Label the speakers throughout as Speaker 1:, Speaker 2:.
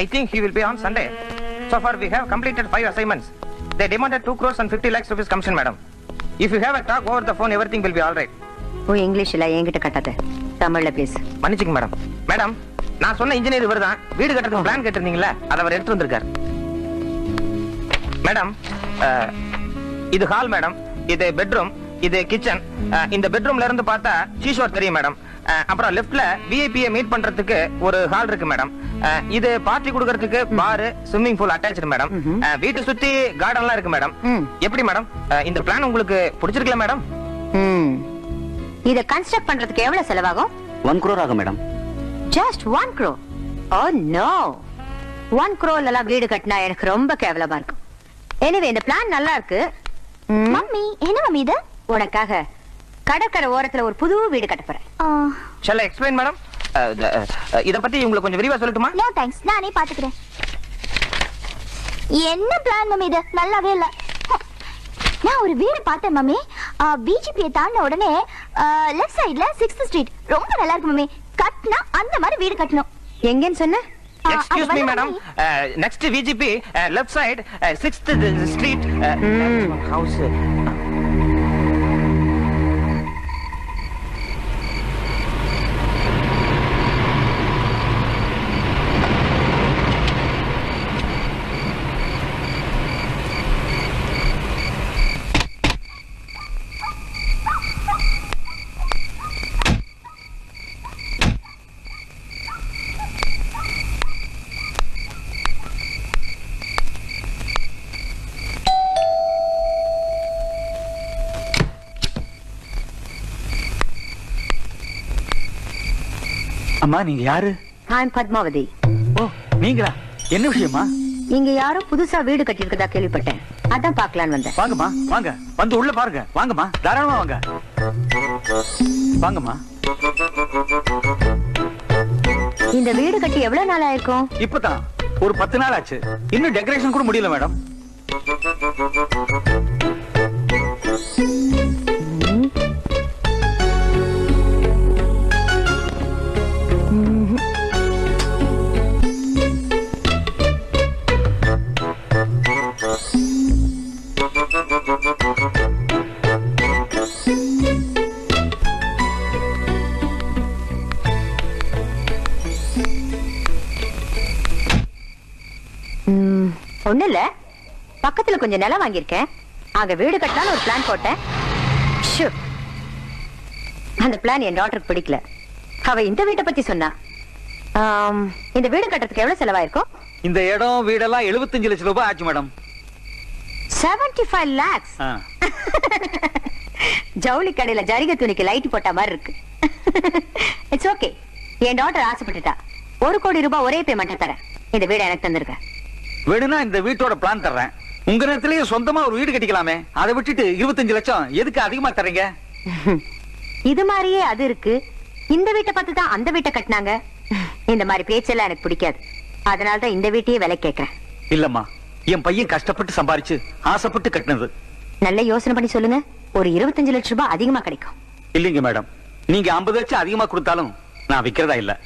Speaker 1: I think he will be on Sunday. So far, we have completed five assignments. They demanded 2 crores and 50 lakhs rupees commission, madam. If you have a talk over the phone, everything will be all right.
Speaker 2: ஓ இங்கிலீஷ்ல என்கிட்ட கட்டாத தமிழ்ல பேசு
Speaker 1: மன்னிச்சுங்க madam madam நான் சொன்ன engineer இவர் தான் வீடு கட்டுறதுக்கு பிளான் கேட்டிருந்தீங்களா அதை அவர் எடுத்து வந்திருக்கார் மேடம் இது ஹால் மேடம் இது பெட்ரூம் இது கிச்சன் இந்த பெட்ரூம்ல இருந்து பார்த்தா சீஷோர் தெரியும் மேடம் அப்புறம் லெஃப்ட்ல விஐபியை மீட் பண்றதுக்கு ஒரு ஹால் இருக்கு மேடம் இது பார்ட்டி கொடுக்கறதுக்கு bar swimming pool attach madam வீட்டை சுத்தி கார்டன்லாம் இருக்கு மேடம். எப்படி மேடம் இந்த பிளான் உங்களுக்கு பிடிச்சிருக்கல மேடம்
Speaker 2: இத கன்ஸ்ட்ரக்ட் பண்றதுக்கு எவ்வளவு செலவாகும்?
Speaker 3: ஒன் குரோர் ஆகும் madam
Speaker 2: just one crore. Oh no one crore எல்லாம் வீடு கட்டினா எனக்கு ரொம்ப கேவலமா இருக்கும். எனிவே இந்த பிளான் நல்லா இருக்கு. மம்மி என்ன மம்மி இது? உனக்காக. கடற்கரை ஓரத்துல ஒரு புது வீடு கட்ட போறேன்.
Speaker 1: எக்ஸ்பிளைன் மேடம் இத பத்தி உங்களுக்கு கொஞ்சம் விரிவா சொல்லட்டுமா?
Speaker 4: நோ தேங்க்ஸ் நானே பாத்துக்கிறேன். என்ன பிளான் மம்மி இது? நல்லாவே இல்ல. நான் ஒரு வீடு பார்த்தேன் மம்மி. பிஜிபியை தாண்டின உடனே லெஃப்ட் சைடுல சிக்ஸ்த் ஸ்ட்ரீட் ரொம்ப நல்லா இருக்கு மம்மி. கட்டினா அந்த மாதிரி வீடு கட்டணும்.
Speaker 2: எங்கன்னு சொன்ன?
Speaker 1: Excuse me madam next VGP left side sixth street. House
Speaker 3: அம்மா நீங்க யாரு?
Speaker 2: நான் பத்மாவதி
Speaker 3: ஓ நீங்களா? என்ன விஷயமா
Speaker 2: இங்க யாரோ புதுசா வீடு கட்டியிருக்கதா கேள்விப்பட்டேன். அதான் பார்க்கலான்னு வந்தேன்.
Speaker 3: வாங்கம்மா வாங்க. வந்து உள்ள பாருங்க. வாங்கம்மா தாராளமா வாங்க. வாங்கம்மா.
Speaker 2: இந்த வீடு கட்டி எவ்வளவு நாள் ஆயிருக்கும்?
Speaker 3: இப்பதான். ஒரு பத்து நாள் ஆச்சு. இன்னும் டெக்கரேஷன் கூட முடியல மேடம்
Speaker 2: இல்ல. பக்கத்துல கொஞ்சம் நிலம் வாங்கியிருக்கேன். அங்க வீடு கட்டலாம்னு ஒரு பிளான் போட்டேன். அந்த பிளான் என் டாக்டருக்கு பிடிக்கல. அவ இந்த வீட்டை பத்தி சொன்னா. இந்த வீடு கட்டுறதுக்கு எவ்வளவு செலவாயிருக்கும்?
Speaker 3: இந்த இடம் வீடெல்லாம் 75 லட்சம் ரூபாய் ஆச்சு மேடம்
Speaker 2: 75 ஃபைவ் லேக்ஸ். ஜவுளி கடையில ஜரிகை துணிக்கு லைட் போட்ட மாதிரி இருக்கு. இட்ஸ் ஓகே என் டாக்டர் ஆசைப்பட்டுட்டா. ஒரு கோடி ரூபாய் ஒரே பேமெண்ட்டை தரேன். இந்த வீடு எனக்கு தந்திருக்க.
Speaker 3: வேணும்னா இந்த வீட்டோட பிளான் தர்றேன். உங்க நேரத்திலேயே சொந்தமா ஒரு வீடு கட்டிக்கலாமே. அதை விட்டுட்டு 25 லட்சம் எதுக்கு அதிகமா தர்றீங்க?
Speaker 2: இது மாதிரியே அது இருக்கு. இந்த வீட்டை பார்த்து தான் அந்த வீட்டை கட்டினாங்க. இந்த மாதிரி பேச்செல்லாம் எனக்கு பிடிக்காது. அதனால தான் இந்த வீட்டையே விலை கேட்கறேன்.
Speaker 3: இல்லம்மா. என் பையன் கஷ்டப்பட்டு சம்பாரிச்சு ஆசைப்பட்டு கட்டினது.
Speaker 2: நல்ல யோசனை பண்ணி சொல்லுங்க. ஒரு இருபத்தஞ்சு லட்சம் ரூபாய் அதிகமா கிடைக்கும்.
Speaker 3: இல்லைங்க மேடம். நீங்க 50 லட்சம் அதிகமா கொடுத்தாலும் நான் விக்கிறதா இல்ல.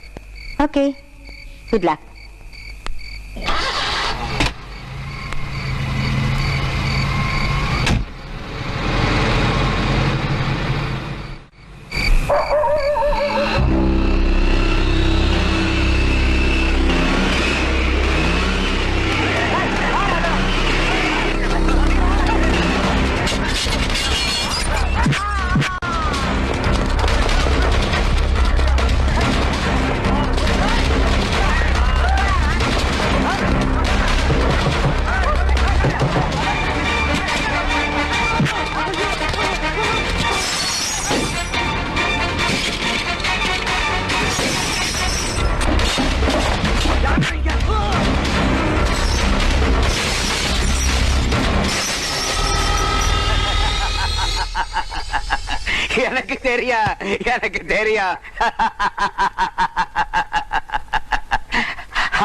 Speaker 2: ஓகே. குட் லக்
Speaker 1: எனக்கு தெரியா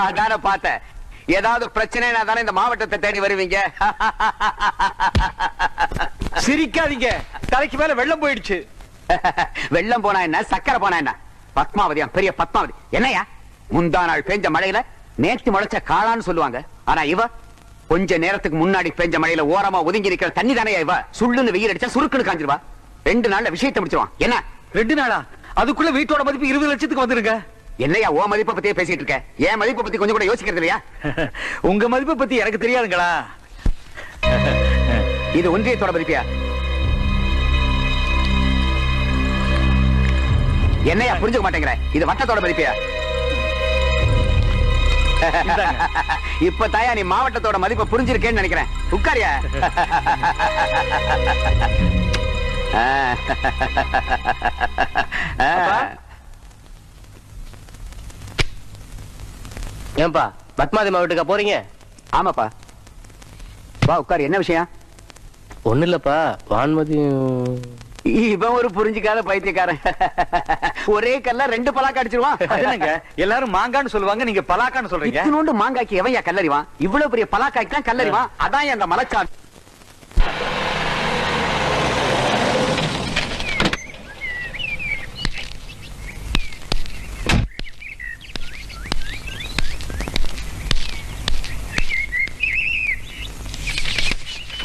Speaker 1: அதான பார்த்தேன். ஏதாவது பிரச்சனைனா தானே இந்த மாவட்டத்தை தேடி வருவீங்க.
Speaker 3: சிரிக்காதீங்க. தலைக்கு மேல வெள்ளம் போயிடுச்சு.
Speaker 1: வெள்ளம் போனா என்ன? சக்கரை போனா என்ன? பத்மாவதியா பெரிய பத்மாவதி. என்னையா முந்தா நாள் பெஞ்ச மழையில
Speaker 5: நேத்து முளைச்ச காளான்னு சொல்லுவாங்க. ஆனா இவ கொஞ்ச நேரத்துக்கு முன்னாடி பெஞ்ச மழையில ஓரமா ஒதுங்கி நிக்கிற தண்ணி தானே இவ? சுள்ளுன்னு வெயில் அடிச்சா சுருக்குன்னு காஞ்சிருவா. ரெண்டு நாள்ல விஷயத்தை முடிச்சிருவான். என்ன?
Speaker 3: ரெண்டு நாளா? அதுக்குள்ள வீட்டோட மதிப்பு இருபது லட்சத்துக்கு வந்துருங்க.
Speaker 5: என்னையா ஓ மதிப்பை பத்தியே பேசிட்டு இருக்க? என் மதிப்பை பத்தி கொஞ்சம் கூட யோசிக்கிறது இல்லையா?
Speaker 3: உங்க மதிப்பை பத்தி எனக்கு தெரியாதுங்களா?
Speaker 5: இது ஒன்றியத்தோட மதிப்பியா? என்னையா புரிஞ்சுக்க மாட்டேங்கிற? இது வட்டத்தோட மதிப்பியா. இப்ப தாயா நீ மாவட்டத்தோட மதிப்பை புரிஞ்சிருக்கேன்னு நினைக்கிறேன். உட்காரியா.
Speaker 1: ஏன்பா பத்மாதிமா வீட்டுக்கா போறீங்க?
Speaker 5: ஆமாப்பா. வா உட்காரு என்ன விஷயம்?
Speaker 1: ஒண்ணு இல்லப்பா வான்மதி
Speaker 5: இவன் ஒரு புரிஞ்சுக்காத பைத்தியக்காரன். ஒரே கல்ல ரெண்டு பலாக்கு அடிச்சிருவான்.
Speaker 3: என்னங்க? எல்லாரும் மாங்கான்னு சொல்லுவாங்க நீங்க பலாக்கான்னு சொல்றீங்க?
Speaker 5: இத்தினோண்டு மாங்காய்க்கு எவையா கல்லறிவான்? இவ்வளவு பெரிய பலாக்காய்க்கு தான் கல்லறிவான் அதான் அந்த மலைச்சா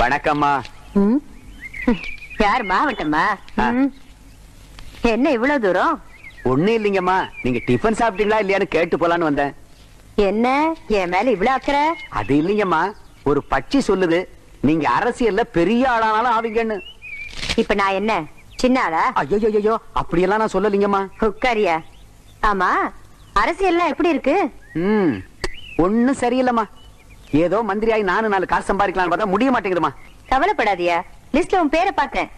Speaker 5: வணக்கம்மா?
Speaker 2: யார் மாவட்டமா
Speaker 5: ஆ.
Speaker 2: ம். என்ன இவ்வளவு தூரம்?
Speaker 5: ஒண்ணு இல்லைங்கம்மா. நீங்க டிஃபன் சாப்பிட்டீங்களா இல்லையான்னு கேட்டு போலான்னு வந்தேன்.
Speaker 2: என்ன? என் மேல இவ்வளவு அக்கறை?
Speaker 5: அது இல்லைங்கம்மா. ஒரு பட்சி சொல்லுது. நீங்க அரசியல்ல பெரிய ஆளானாலும் ஆவீங்கன்னு.
Speaker 2: இப்ப நான் என்ன? சின்ன ஆளா?
Speaker 5: ஐயோ ஐயோ அப்படியெல்லாம் நான் சொல்லலைங்கம்மா.
Speaker 2: உட்காரியா? ஆமா. அரசியல்லாம் எப்படி இருக்கு?
Speaker 5: ம். ஒண்ணும் சரியில்லைம்மா. ஏதோ மந்திரியாகி நானும் நாலு காசு சம்பாதிக்கலாம்னு பார்த்தா முடிய மாட்டேங்குதுமா
Speaker 2: கவலைப்படாதியா. லிஸ்ட்ல உன் பேரை பார்த்தேன்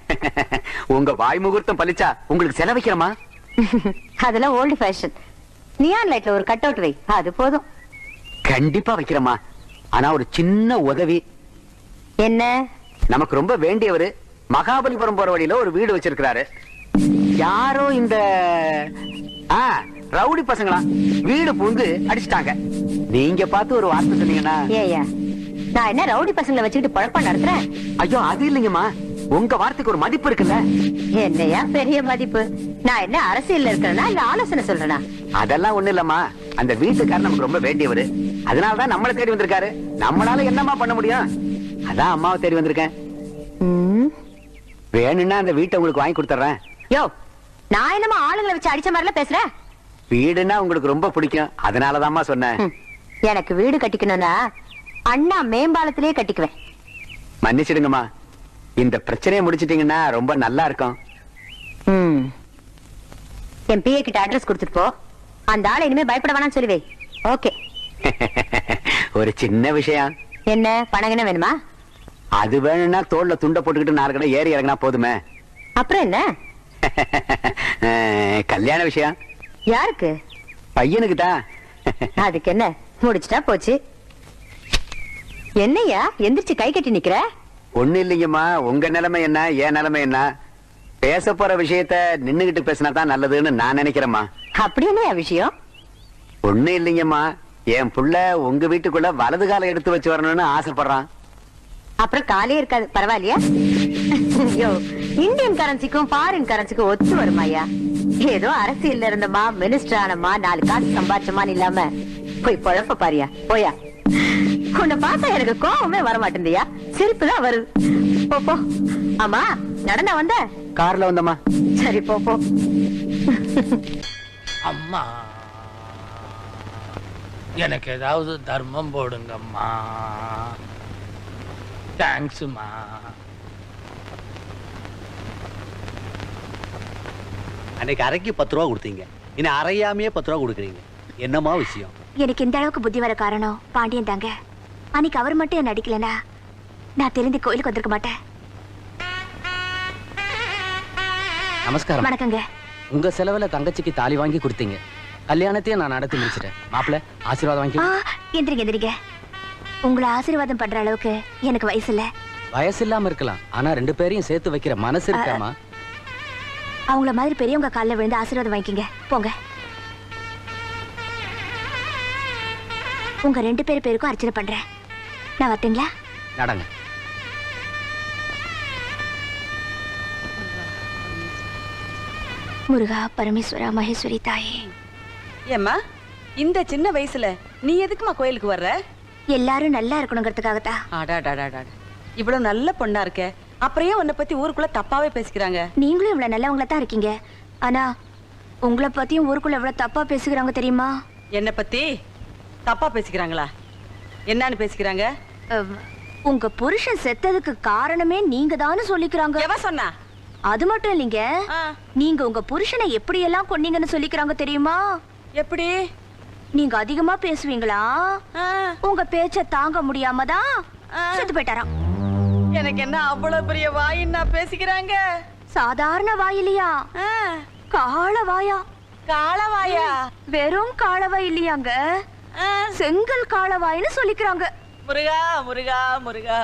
Speaker 5: உங்க வாய் முகூர்த்தம் பலிச்சா உங்களுக்கு செலவிக்கிறமா
Speaker 2: அதெல்லாம் ஓல்டு ஃபேஷன் நியான் லைட்ல ஒரு கட் அவுட் வை. அது போதும்.
Speaker 5: கண்டிப்பா வைக்கிறேம்மா. ஆனா ஒரு சின்ன உதவி.
Speaker 2: என்ன?
Speaker 5: நமக்கு ரொம்ப வேண்டியவரு மகாபலிபுரம் போற வழியில ஒரு வீடு வச்சிருக்கிறாரு. யாரோ இந்த ஆ ரவுடி பசங்களா? வீடு பூந்து அடிச்சிட்டாங்க. நீங்க பார்த்து ஒரு வார்த்தை சொன்னீங்கன்னா.
Speaker 2: ஏயா நான் என்ன ரவுடி பசங்களை வச்சுக்கிட்டு பழப்பம் நடத்துறேன்?
Speaker 5: ஐயோ அது இல்லைங்கம்மா. உங்க வார்த்தைக்கு ஒரு மதிப்பு இருக்குல்ல.
Speaker 2: என்னையா பெரிய மதிப்பு? நான் என்ன அரசியல்ல இருக்கிறேனா இல்ல ஆலோசனை சொல்றேனா?
Speaker 5: அதெல்லாம் ஒண்ணு இல்லம்மா. அந்த வீட்டுக்காரர் நமக்கு ரொம்ப வேண்டியவரு. அதனாலதான் நம்மள தேடி வந்திருக்காரு. நம்மளால என்னம்மா பண்ண முடியும்? அதான் அம்மாவை தேடி வந்திருக்கேன். வேணும்னா அந்த வீட்டை உங்களுக்கு வாங்கி கொடுத்துறேன்
Speaker 2: யோ நான் என்னமா ஆளுங்களை வச்சு அடிச்ச மாதிரிலாம் பேசுறேன்
Speaker 5: வீடுன்னா உங்களுக்கு ரொம்ப பிடிக்கும். அதனாலதாம்மா சொன்னேன்.
Speaker 2: எனக்கு வீடு கட்டிக்கணும்னா அண்ணா மேம்பாலத்திலே கட்டிக்குவேன்.
Speaker 5: மன்னிச்சிடுங்கம்மா. இந்த பிரச்சனையை முடிச்சிட்டீங்கன்னா ரொம்ப நல்லா இருக்கும்.
Speaker 2: என் பிஏ கிட்ட அட்ரஸ் கொடுத்துட்டு போ. அந்த ஆளை இனிமே பயப்பட வேணாம்னு சொல்லுவே. ஓகே
Speaker 5: ஒரு சின்ன விஷயம்.
Speaker 2: என்ன? பணம் வேணுமா?
Speaker 5: அது வேணும்னா தோல்ல துண்டை போட்டுக்கிட்டு நாலு ஏறி இறங்கினா போதுமே.
Speaker 2: அப்புறம் என்ன?
Speaker 5: கல்யாண விஷயம்.
Speaker 2: யாருக்கு?
Speaker 5: பையனுக்கு தான்
Speaker 2: அதுக்கு என்ன முடிச்சிட்டா போச்சு. என்னய்யா எந்திரிச்சு கை கட்டி நிக்கிற?
Speaker 5: ஒண்ணு இல்லைங்கம்மா. உங்க நிலைமை என்ன என் நிலைமை என்ன? பேச போற விஷயத்த நின்னுகிட்டு பேசினா தான் நல்லதுன்னு நான் நினைக்கிறேம்மா.
Speaker 2: அப்படி என்னய்யா விஷயம்?
Speaker 5: ஒண்ணு இல்லைங்கம்மா. என் புள்ள உங்க வீட்டுக்குள்ள வலது காலை எடுத்து வச்சு வரணும்னு ஆசைப்படுறான்.
Speaker 2: அப்புறம் காலே இருக்காது. பரவாயில்லையா? இந்தியன் கரன்சிக்கும் ஃபாரின் கரன்சிக்கும் ஒத்து வருமாயா ஏதோ அரசியல்ல இருந்தமா மினிஸ்டர் ஆனமா நாலு காசு சம்பாதிச்சமான்னு இல்லாம. போய் பொழப்ப பாரியா? போயா? உன்னை பார்த்தா எனக்கு கோவமே வர மாட்டேந்தியா சிரிப்பு தான் வருது. போ போ. ஆமா நடந்தா வந்த?
Speaker 5: கார்ல வந்தம்மா.
Speaker 2: சரி போ போ.
Speaker 6: அம்மா எனக்கு ஏதாவது தர்மம் போடுங்கம்மா. தேங்க்ஸ்மா
Speaker 7: அன்னைக்கு அரைக்கு பத்து ரூபா கொடுத்தீங்க. இனி அரையாமையே பத்து ரூபா கொடுக்குறீங்க. என்னமா விஷயம்?
Speaker 4: எனக்கு இந்த அளவுக்கு புத்தி வர காரணம் பாண்டியன் தாங்க. அன்னைக்கு அவர் மட்டும் என்ன அடிக்கலனா நான் தெரிந்து கோயிலுக்கு வந்திருக்க மாட்டேன்.
Speaker 8: நமஸ்காரம்.
Speaker 4: வணக்கங்க.
Speaker 8: உங்க செலவுல தங்கச்சிக்கு தாலி வாங்கி கொடுத்தீங்க. கல்யாணத்தையும் நான் நடத்தி முடிச்சிட்டேன். மாப்பிள்ள ஆசீர்வாதம் வாங்கி
Speaker 4: எந்திரிங்க எந்திரிங்க. உங்களை ஆசீர்வாதம் பண்ற அளவுக்கு எனக்கு வயசு இல்ல.
Speaker 8: வயசு இல்லாம இருக்கலாம். ஆனா ரெண்டு பேரையும் சேர்த்து வைக்கிற மனசு இருக்காமா?
Speaker 4: அவங்கள மாதிரி பெரியவங்க காலில் விழுந்து ஆசீர்வாதம் வாங்கிக்கங்க. போங்க. உங்க ரெண்டு பேர் பேருக்கும் அர்ச்சனை பண்றேன். நான் வரட்டுங்களா?
Speaker 8: நடங்க.
Speaker 4: முருகா பரமேஸ்வரா மகேஸ்வரி தாயே.
Speaker 9: ஏம்மா இந்த சின்ன வயசுல நீ எதுக்குமா கோயிலுக்கு வர்ற?
Speaker 10: எல்லாரும் நல்லா இருக்கணுங்கிறதுக்காகத்தான்
Speaker 9: அடாடாடாடா. இவ்வளவு நல்ல பொண்ணா இருக்க. அப்புறம் ஏன் உன்னை பத்தி ஊருக்குள்ள தப்பாவே பேசிக்கிறாங்க?
Speaker 10: நீங்களும் இவ்வளவு நல்லவங்களா தான் இருக்கீங்க. ஆனா உங்களை பத்தியும் ஊருக்குள்ள எவ்வளவு தப்பா பேசுகிறாங்க தெரியுமா?
Speaker 9: என்ன பத்தி? தப்பா பேசிக்கிறாங்களா? என்னன்னு பேசிக்கிறாங்க?
Speaker 10: அஹ், உங்க புருஷன் செத்ததுக்கு காரணமே நீங்க தான் சொல்லிக்கிறாங்க.
Speaker 9: எவ சொன்னா?
Speaker 10: அது மட்டும் இல்லைங்க.
Speaker 9: ஆ.
Speaker 10: நீங்க உங்க புருஷனை எப்படி எல்லாம் கொன்னீங்கன்னு சொல்லிக்கிறாங்க தெரியுமா?
Speaker 9: எப்படி?
Speaker 10: நீங்க அதிகமா பேசுவீங்களா?
Speaker 9: ஆ,
Speaker 10: உங்க பேச்ச தாங்க முடியாம தான்
Speaker 9: ஆ.
Speaker 10: செத்து போயிட்டாராம்.
Speaker 9: எனக்கு என்ன அவ்வளவு பெரிய வாயின்னா பேசிக்கிறாங்க?
Speaker 10: சாதாரண வாயிலையா? காள வாயா?
Speaker 9: காளவாயா
Speaker 10: வெறும் காளவாய் இல்லையாங்க? செங்கல் காளவாய்னு சொல்லிக்கிறாங்க.
Speaker 9: முருகா முருகா முருகா.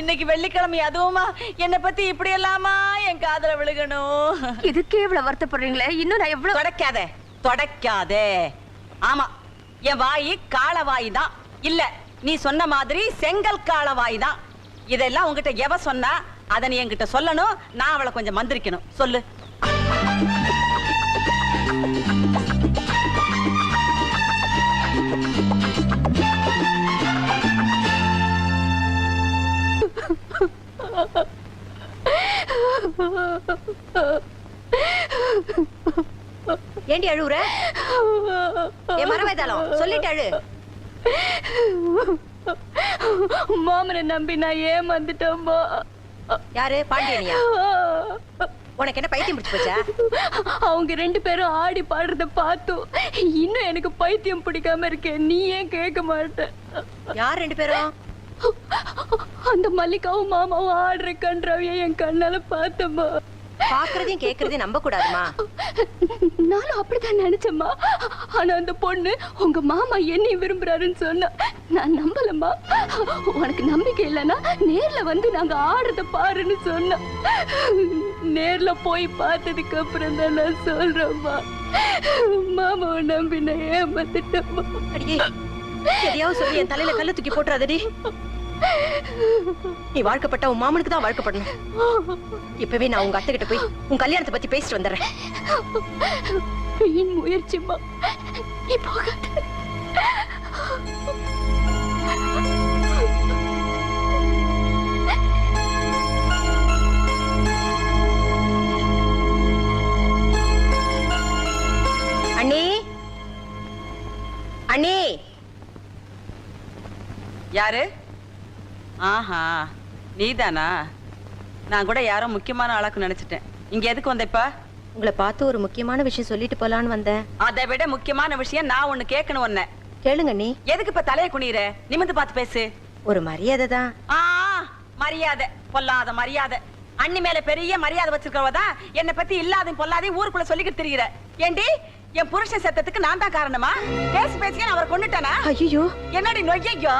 Speaker 9: இன்னைக்கு வெள்ளிக்கிழமை அதுவுமா? என்னை பத்தி இப்படி எல்லாமா என் காதுல விழுகணும்?
Speaker 10: இதுக்கே இவ்வளவு வருத்தப்படுறீங்களே? இன்னும் நான் எவ்வளவு
Speaker 9: தொடக்காத தொடக்காதே. ஆமா என் வாய் காளவாய் தான். இல்ல நீ சொன்ன மாதிரி செங்கல் காளவாய் தான். இதெல்லாம் உங்ககிட்ட எவ சொன்னா அதை நீ என்கிட்ட சொல்லணும் நான் அவளை கொஞ்சம் மந்திரிக்கணும். சொல்லு.
Speaker 11: ஏண்டி அழுவுற? என் மரவேதாளம் சொல்லிட்டு அழு.
Speaker 10: மாமனை நம்பி நான் ஏமாந்துட்டோம்மா
Speaker 11: யாரு? பாண்டியனியா? உனக்கு என்ன பைத்தியம் பிடிச்சு போச்சா?
Speaker 10: அவங்க ரெண்டு பேரும் ஆடி பாடுறத பார்த்தோம். இன்னும் எனக்கு பைத்தியம் பிடிக்காம இருக்கேன் நீ ஏன் கேட்க மாட்ட?
Speaker 11: யார் ரெண்டு பேரும்?
Speaker 10: அந்த மல்லிகாவும் மாமாவும் ஆடுற கன்றாவிய என் கண்ணால பார்த்தம்மா.
Speaker 11: பாக்குறதையும் கேக்குறதையும் நம்ப கூடாதுமா
Speaker 10: நானும் அப்படிதான் நினைச்சேம்மா. ஆனா அந்த பொண்ணு உங்க மாமா என்னை விரும்புறாருன்னு சொன்னா நான் நம்பலம்மா. உனக்கு நம்பிக்கை இல்லைன்னா நேர்ல வந்து நாங்க ஆடுறத பாருன்னு சொன்னா. நேர்ல போய் பார்த்ததுக்கு அப்புறம் தான் நான் சொல்றேம்மா. மாமாவை நம்பி நான் ஏமாத்திட்டேம்மா.
Speaker 11: அடியே எதையாவது சொல்லி என் தலையில கல்லு தூக்கி போட்டுறாதடி. நீ வாழ்க்கப்பட்ட உன் மாமனுக்கு தான் வாழ்க்கப்படணும். இப்பவே நான் உங்க அத்தை கிட்ட போய் உன் கல்யாணத்தை பத்தி பேசிட்டு வந்துடுறேன்.
Speaker 10: வீண் முயற்சிம்மா நீ போகாத.
Speaker 11: அண்ணி. அண்ணி.
Speaker 9: யாரு? ஆஹா நீதானா? நான் கூட யாரோ முக்கியமான ஆளாக்கு நினைச்சிட்டேன். இங்க எதுக்கு வந்த இப்ப?
Speaker 11: உங்களை பார்த்து ஒரு முக்கியமான விஷயம் சொல்லிட்டு போலான்னு வந்தேன்.
Speaker 9: அதை விட முக்கியமான விஷயம் நான் ஒண்ணு கேட்கணும் உன்னை
Speaker 11: கேளுங்க அண்ணி
Speaker 9: எதுக்கு இப்ப தலைய குனிற நிமிந்து பார்த்து பேசு.
Speaker 11: ஒரு மரியாதை தான்.
Speaker 9: ஆ மரியாதை. பொல்லாத மரியாதை. அண்ணி மேல பெரிய மரியாதை வச்சிருக்கவ தான் என்னை பத்தி இல்லாதையும் பொல்லாதையும் ஊருக்குள்ள சொல்லிக்கிட்டு திரிகிற ஏண்டி என் புருஷன் செத்ததுக்கு நான் தான் காரணமா? பேசி பேசி நான் அவரை கொண்டுட்டேனா
Speaker 11: ஐயோ
Speaker 9: என்னடி நொய்யோ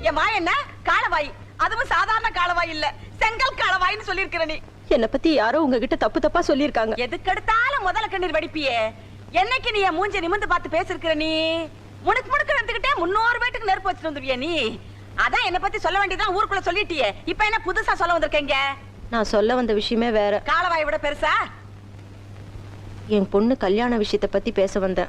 Speaker 9: என் மா என்ன? காளவாய் அதுவும் சாதாரண காளவாய் இல்ல. செங்கல் காளவாய்னு சொல்லியிருக்கிற நீ.
Speaker 11: என்ன பத்தி யாரோ உங்ககிட்ட தப்பு தப்பா சொல்லியிருக்காங்க.
Speaker 9: எதுக்கெடுத்தாலும் முதல்ல கண்ணீர் வடிப்பியே. என்னைக்கு நீ என் மூஞ்ச நிமிந்து பார்த்து பேசிருக்கிற நீ? முணுக்கு முணுக்கு நடந்துகிட்டே முன்னூறு வீட்டுக்கு நெருப்பு வச்சுட்டு வந்துருவிய நீ? அதான் என்ன பத்தி சொல்ல வேண்டியதான் ஊருக்குள்ள சொல்லிட்டியே. இப்ப என்ன புதுசா சொல்ல வந்திருக்கீங்க?
Speaker 11: நான் சொல்ல வந்த விஷயமே வேற.
Speaker 9: காளவாய் விட பெருசா?
Speaker 11: என் பொண்ணு கல்யாண விஷயத்தை பத்தி பேச வந்தேன்.